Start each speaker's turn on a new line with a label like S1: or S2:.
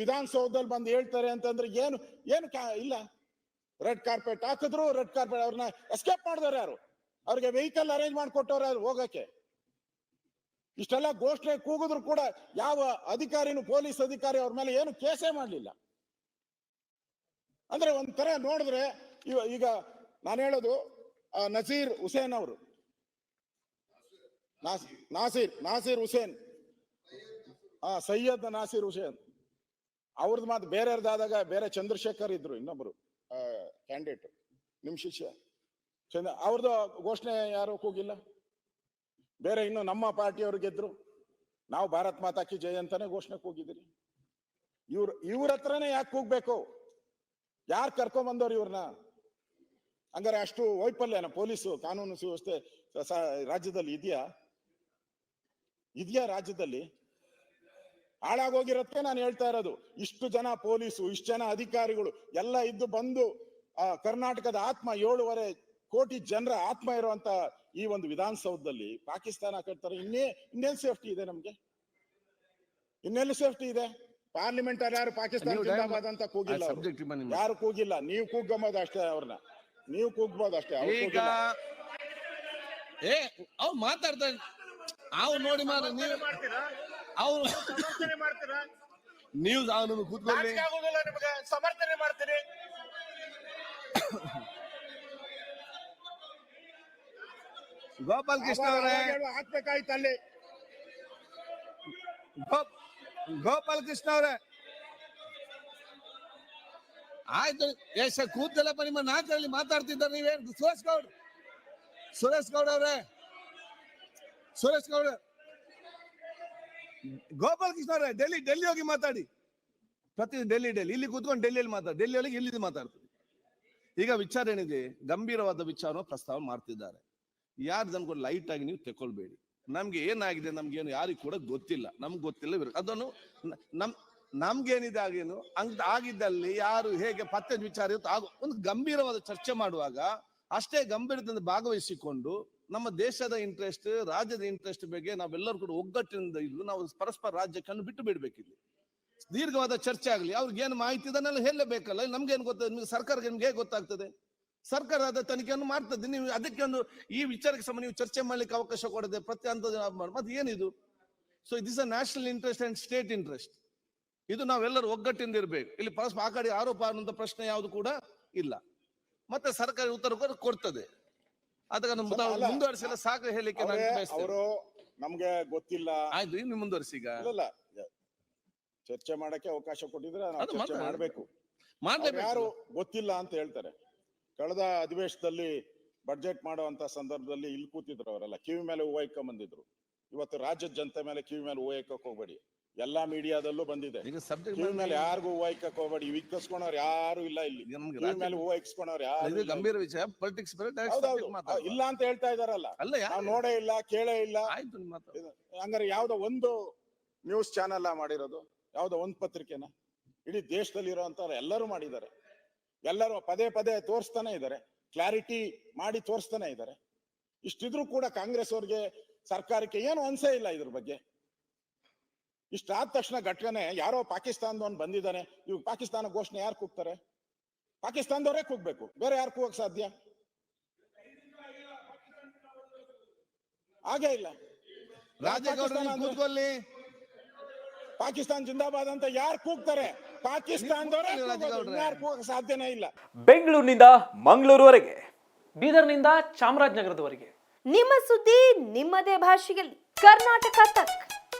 S1: ವಿಧಾನಸೌಧದಲ್ಲಿ ಬಂದು ಹೇಳ್ತಾರೆ ಅಂತಂದ್ರೆ ಏನು ಏನು ಇಲ್ಲ. ರೆಡ್ ಕಾರ್ಪೆಟ್ ಹಾಕಿದ್ರು ರೆಡ್ ಕಾರ್ಪೆಟ್ ಅವ್ರನ್ನ ಎಸ್ಕೇಪ್ ಮಾಡಿದವ್ರು ಯಾರು? ಅವ್ರಿಗೆ ವೆಹಿಕಲ್ ಅರೇಂಜ್ ಮಾಡಿಕೊಟ್ಟವ್ರು ಯಾರು ಹೋಗಕ್ಕೆ? ಇಷ್ಟೆಲ್ಲ ಘೋಷಣೆ ಕೂಗಿದ್ರು ಕೂಡ ಯಾವ ಅಧಿಕಾರಿನೂ ಪೊಲೀಸ್ ಅಧಿಕಾರಿ ಅವ್ರ ಮೇಲೆ ಏನು ಕೇಸೇ ಮಾಡಲಿಲ್ಲ. ಅಂದ್ರೆ ಒಂಥರ ನೋಡಿದ್ರೆ, ಇವ- ಈಗ ನಾನು ಹೇಳೋದು ನಸೀರ್ ಹುಸೇನ್ ಅವರು. ನಾಸ್- ನಾಸೀರ್ ನಾಸೀರ್ ಹುಸೇನ್. ಆ, ಸೈಯದ್ ನಾಸೀರ್ ಹುಸೇನ್. ಅವ್ರದ್ದು ಮಾತು ಬೇರೆಯವ್ರದ್ದಾದಾಗ ಬೇರೆ ಚಂದ್ರಶೇಖರ್ ಇದ್ರು ಇನ್ನೊಬ್ರು ಕ್ಯಾಂಡಿಡೇಟ್ ನಿಮ್ಮ ಶಿಷ್ಯ. ಚಂದ್ರ ಅವ್ರದ್ದು ಘೋಷಣೆ ಯಾರು ಕೂಗಿಲ್ಲ? ಬೇರೆ ಇನ್ನು ನಮ್ಮ ಪಾರ್ಟಿಯವ್ರು ಗೆದ್ರು. ನಾವು ಭಾರತ್ ಮಾತಾಕಿ ಜಯ ಅಂತಾನೆ ಘೋಷಣೆ ಕೂಗಿದಿರಿ. ಇವ್ರ ಇವ್ರ ಹತ್ರನೇ ಯಾಕೆ ಕೂಗ್ಬೇಕು? ಯಾರು ಕರ್ಕೊಂಡ್ ಬಂದವ್ರು ಇವ್ರನ್ನ ಹಂಗಾರೆ ಅಷ್ಟು ವೈಫಲ್ಯನ ಪೊಲೀಸು ಕಾನೂನು ಸುವ್ಯವಸ್ಥೆ ರಾಜ್ಯದಲ್ಲಿ ಇದೆಯಾ? ಇದೆಯಾ ರಾಜ್ಯದಲ್ಲಿ? ಹಾಳಾಗೋಗಿರತ್ತೆ ನಾನು ಹೇಳ್ತಾ ಇರೋದು. ಇಷ್ಟು ಜನ ಪೊಲೀಸು ಇಷ್ಟು ಜನ ಅಧಿಕಾರಿಗಳು ಎಲ್ಲ ಇದ್ದು ಬಂದು ಆ ಕರ್ನಾಟಕದ ಆತ್ಮ ಏಳುವರೆ ಕೋಟಿ ಜನರ ಆತ್ಮ ಇರುವಂತ ಈ ಒಂದು ವಿಧಾನಸೌಧದಲ್ಲಿ ಪಾಕಿಸ್ತಾನ ಕಟ್ತಾರೆ. ಇನ್ನೇ ಇನ್ನೇನ್ ಸೇಫ್ಟಿ ಇದೆ ನಮ್ಗೆ? ಇನ್ನೆಲ್ಲಿ ಸೇಫ್ಟಿ ಇದೆ? ಪಾರ್ಲಿಮೆಂಟ್ ಅಲ್ಲಿ ಯಾರು ಪಾಕಿಸ್ತಾನ ಜಿಂದಾಬಾದ್ ಅಂತ ಕೂಗಿಲ್ಲ ಯಾರು ಕೂಗಿಲ್ಲ. ನೀವು ಕೂಗ್ಬೋದು ಅಷ್ಟೇ ಅವ್ರನ್ನ. ನೀವು ಕೂಗಬಹುದು ಅಷ್ಟೇ. ಅವ್ರು
S2: ಈಗ. ಏ ಅವ್ ಮಾತಾಡ್ತಾ ಅವ್ ನೋಡಿ ಮಾರ ನೀವು ಅವ್ರು
S3: ಸಮರ್ಥನೆ ಮಾಡ್ತೀರಾ?
S2: ನೀವು ಅವನನ್ನು ಕೂತ್ಕೊಳ್ಳಿ.
S3: ನಾಚಿಕೆ ಆಗೋದಿಲ್ಲ ನಿಮಗೆ. ಸಮರ್ಥನೆ ಮಾಡ್ತೀರಿ.
S2: ಗೋಪಾಲ್ ಕೃಷ್ಣ ಅವರೇ.
S1: ಹಾಕ್ಬೇಕಾಯ್ತು ಅಲ್ಲಿ.
S2: ಗೋ- ಗೋಪಾಲ್ ಕೃಷ್ಣ ಅವರೇ. ಆಯ್ತು ಎಷ್ಟ ಕೂತಲ್ಲಪ್ಪ ನಿಮ್ಮ ನಾಲ್ಕರಲ್ಲಿ ಮಾತಾಡ್ತಿದ್ದಾರೆ ನೀವೇನು? ಸುರೇಶ್ ಗೌಡ್. ಸುರೇಶ್ ಗೌಡ್ ಅವರೇ. ಸುರೇಶ್ ಗೌಡ್ ಗೋಪಾಲ್ ಕೃಷ್ಣ ಅವರೇ, ಡೆಲ್ಲಿ ಡೆಲ್ಲಿ ಹೋಗಿ ಮಾತಾಡಿ. ಪ್ರತಿ ಡೆಲ್ಲಿ ಡೆಲ್ಲಿ. ಇಲ್ಲಿ ಕೂತ್ಕೊಂಡು ಡೆಲ್ಲಿಯಲ್ಲಿ ಮಾತಾಡಿ ಡೆಲ್ಲಿಯಲ್ಲಿ ಇಲ್ಲಿ ಮಾತಾಡ್ತೀವಿ. ಈಗ ವಿಚಾರ ಏನಿದೆ? ಗಂಭೀರವಾದ ವಿಚಾರ ಪ್ರಸ್ತಾವ ಮಾಡ್ತಿದ್ದಾರೆ. ಯಾರು ನಮ್ಗೆ ಲೈಟ್ ಆಗಿ ನೀವು ತೆಕ್ಕೊಳ್ಬೇಡಿ ನಮ್ಗೆ ಏನಾಗಿದೆ? ನಮ್ಗೇನು ಯಾರಿಗೂ ಕೂಡ ಗೊತ್ತಿಲ್ಲ. ನಮ್ಗೆ ಗೊತ್ತಿಲ್ಲ. ಅದನ್ನು ನಮ್, ನಮ್ಗೇನಿದೆ ಆಗೇನು ಅಂತ ಆಗಿದ್ದಲ್ಲಿ ಯಾರು ಹೇಗೆ ಪತ್ತೆ ವಿಚಾರ ಇರುತ್ತೋ ಆಗ ಒಂದು ಗಂಭೀರವಾದ ಚರ್ಚೆ ಮಾಡುವಾಗ ಅಷ್ಟೇ ಗಂಭೀರದಿಂದ ಭಾಗವಹಿಸಿಕೊಂಡು ನಮ್ಮ ದೇಶದ ಇಂಟ್ರೆಸ್ಟ್ ರಾಜ್ಯದ ಇಂಟ್ರೆಸ್ಟ್ ಬಗ್ಗೆ ನಾವೆಲ್ಲರೂ ಕೂಡ ಒಗ್ಗಟ್ಟಿನಿಂದ ಇದ್ದು ನಾವು ಪರಸ್ಪರ ರಾಜ್ಯಕ್ಕನ್ನು ಬಿಟ್ಟು ಬಿಡ್ಬೇಕಿಲ್ಲಿ. ದೀರ್ಘವಾದ ಚರ್ಚೆ ಆಗಲಿ, ಅವ್ರಿಗೆ ಏನು ಮಾಹಿತಿ ಇದನ್ನೆಲ್ಲ ಹೇಳಬೇಕಲ್ಲ ನಮ್ಗೇನು ಗೊತ್ತಾಗ ನಿಮ್ಗೆ ಸರ್ಕಾರಕ್ಕೆ ನಿಮ್ಗೆ ಹೇಗೆ ಗೊತ್ತಾಗ್ತದೆ? ಸರ್ಕಾರ ಅದ ತನಿಖೆಯನ್ನು ಮಾಡ್ತದೆ, ನೀವು ಅದಕ್ಕೆ ಒಂದು ಈ ವಿಚಾರಕ್ಕೆ ಸಂಬಂಧ ನೀವು ಚರ್ಚೆ ಮಾಡ್ಲಿಕ್ಕೆ ಅವಕಾಶ ಕೊಡದೆ ಪ್ರತಿ ಹಂತದ ಮತ್ತೆ ಏನಿದು so is a national interest and state interest ಇದು ನಾವೆಲ್ಲರೂ ಒಗ್ಗಟ್ಟಿಂದ ಇರಬೇಕು. ಇಲ್ಲಿ ಪರಸ್ಪರ ಆ ಕಡೆ ಆರೋಪ ಅನ್ನುವಂಥ ಪ್ರಶ್ನೆ ಯಾವುದು ಕೂಡ ಇಲ್ಲ. ಮತ್ತೆ ಸರ್ಕಾರ ಉತ್ತರ ಕೂಡ ಕೊಡ್ತದೆ. ಅದನ್ನು ಸಾಕು ಬಯಸ್ತೇನೆ.
S1: ಅವರು ನಮ್ಗೆ ಗೊತ್ತಿಲ್ಲ.
S2: ಆಯ್ತು ಇನ್ನು ಮುಂದುವರಿಸಿ ಈಗ.
S1: ಇಲ್ಲ ಚರ್ಚೆ ಮಾಡಕ್ಕೆ ಅವಕಾಶ ಕೊಟ್ಟಿದ್ರೆ ನಾವು ಚರ್ಚೆ. ಮಾಡ್ಬೇಕು. ಯಾರು ಗೊತ್ತಿಲ್ಲ ಅಂತ ಹೇಳ್ತಾರೆ. ಕಳೆದ ಅಧಿವೇಶನದಲ್ಲಿ ಬಡ್ಜೆಟ್ ಮಾಡುವಂತ ಸಂದರ್ಭದಲ್ಲಿ ಇಲ್ಲಿ ಕೂತಿದ್ರು ಅವರೆಲ್ಲ. ಕಿವಿ ಮೇಲೆ ಹೂವು ಇಕ್ಕೊಂಡ್ ಬಂದಿದ್ರು ಇವತ್ತು ರಾಜ್ಯದ ಜನತೆ ಮೇಲೆ ಕಿವಿ ಮೇಲೆ ಹೂವು ಹೋಗಬೇಡಿ ಹೋಗ್ಬೇಡಿ. ಎಲ್ಲಾ ಮೀಡಿಯಾದಲ್ಲೂ ಬಂದಿದೆ.
S2: ಈಗ ಸಬ್ಜೆಕ್ಟ್
S1: ಮೇಲೆ ಯಾರಿಗೂ ಹೂವು ಇಕ್ಕಕ್ ಹೋಗ್ಬೇಡಿ ಇಕ್ಕಿಸ್ಕೊಳವ್ರು ಯಾರು ಇಲ್ಲ ಇಲ್ಲಿ.
S2: ನಮ್ಗೆ
S1: ಮೇಲೆ ಹೂವು ಇಕ್ಸ್ಕೊಳವ್ರು ಯಾರು
S2: ಇದು
S1: ಇಲ್ಲ. ಇಲ್ಲಿ.
S2: ಗಂಭೀರ ವಿಷಯ ಪೊಲಿಟಿಕ್ಸ್ ಬೇರೆ direct
S1: ಹೌದೌದು.
S2: subject ಮಾತಾಡುವ.
S1: ಇಲ್ಲ ಅಂತ ಹೇಳ್ತಾ ಇದಾರಲ್ಲ.
S2: ಅಲ್ಲ
S1: ನಾವು
S2: ಯಾರು
S1: ನೋಡೇ ಇಲ್ಲ ಕೇಳೇ ಇಲ್ಲ.
S2: ಆಯ್ತು
S1: ಇದು ಹಂಗಾರೆ ಯಾವ್ದೋ ಒಂದು ನ್ಯೂಸ್ ಚಾನೆಲ್ ಮಾಡಿರೋದು? ಯಾವ್ದೋ ಒಂದ್ ಪತ್ರಿಕೆನ? ಇಡೀ ದೇಶದಲ್ಲಿ ಇರುವಂತವ್ರು ಎಲ್ಲರೂ ಮಾಡಿದ್ದಾರೆ. ಎಲ್ಲರೂ ಪದೇ ಪದೇ ತೋರಿಸ್ತಾನೆ ಇದ್ದಾರೆ. ಕ್ಲಾರಿಟಿ ಮಾಡಿ ತೋರಿಸ್ತಾನೆ ಇದ್ದಾರೆ. ಇಷ್ಟಿದ್ರು ಕೂಡ ಕಾಂಗ್ರೆಸ್ ಅವ್ರಿಗೆ ಸರ್ಕಾರಕ್ಕೆ ಏನು ಅನ್ಸೇ ಇಲ್ಲ ಇದ್ರ ಬಗ್ಗೆ. ಇಷ್ಟಾದ ತಕ್ಷಣ ಘಟನೆ ಯಾರೋ ಪಾಕಿಸ್ತಾನದವನು ಬಂದಿದ್ದಾನೆ ಇವಾಗ ಪಾಕಿಸ್ತಾನ ಘೋಷಣೆ ಯಾರು ಕೂಗ್ತಾರೆ? ಪಾಕಿಸ್ತಾನದವರೇ ಕೂಗ್ಬೇಕು. ಬೇರೆ ಯಾರು ಕೂಗಕ್ ಸಾಧ್ಯ? ಹಾಗೇ ಇಲ್ಲ. ಪಾಕಿಸ್ತಾನ ಪಾಕಿಸ್ತಾನ ಜಿಂದಾಬಾದ್ ಅಂತ ಯಾರು ಕೂಗ್ತಾರೆ? ಪಾಕಿಸ್ತಾನದವರೇ. ಯಾರು ಕೂಗಕ್ ಸಾಧ್ಯನೇ ಇಲ್ಲ.
S4: ಬೆಂಗಳೂರಿನಿಂದ ಮಂಗಳೂರುವರೆಗೆ
S5: ಬೀದರ್ನಿಂದ ಚಾಮರಾಜನಗರದವರೆಗೆ.
S6: ನಿಮ್ಮ ಸುದ್ದಿ ನಿಮ್ಮದೇ ಭಾಷೆಯಲ್ಲಿ. ಕರ್ನಾಟಕ ತಕ್.